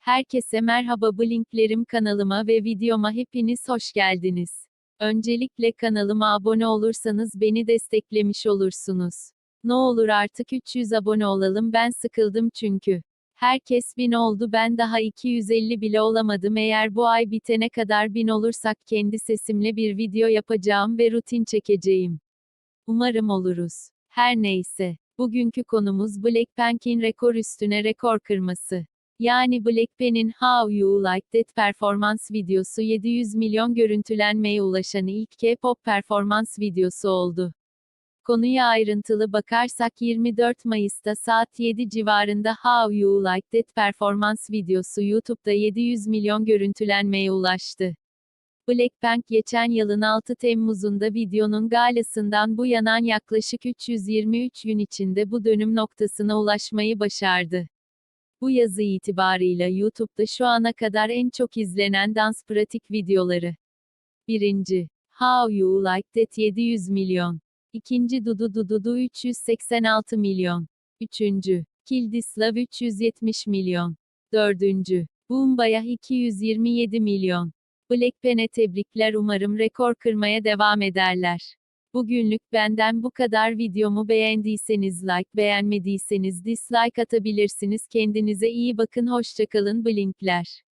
Herkese merhaba Blinklerim kanalıma ve videoma hepiniz hoş geldiniz. Öncelikle kanalıma abone olursanız beni desteklemiş olursunuz. Ne olur artık 300 abone olalım ben sıkıldım çünkü. Herkes 1000 oldu ben daha 250 bile olamadım eğer bu ay bitene kadar 1000 olursak kendi sesimle bir video yapacağım ve rutin çekeceğim. Umarım oluruz. Her neyse. Bugünkü konumuz Blackpink'in rekor üstüne rekor kırması. Yani Blackpink'in How You Like That performans videosu 700 milyon görüntülenmeye ulaşan ilk K-pop performans videosu oldu. Konuya ayrıntılı bakarsak 24 Mayıs'ta saat 7 civarında How You Like That performans videosu YouTube'da 700 milyon görüntülenmeye ulaştı. Blackpink geçen yılın 6 Temmuz'unda videonun galasından bu yanan yaklaşık 323 gün içinde bu dönüm noktasına ulaşmayı başardı. Bu yazı itibarıyla YouTube'da şu ana kadar en çok izlenen dans pratik videoları. 1. How You Like That 700 milyon. 2. Dudu Dudu Du 386 milyon. 3. Kill This Love 370 milyon. 4. Boombaya 227 milyon. Blackpink'e tebrikler. Umarım rekor kırmaya devam ederler. Bugünlük benden bu kadar. Videomu beğendiyseniz like beğenmediyseniz dislike atabilirsiniz. Kendinize iyi bakın. Hoşçakalın Blinkler.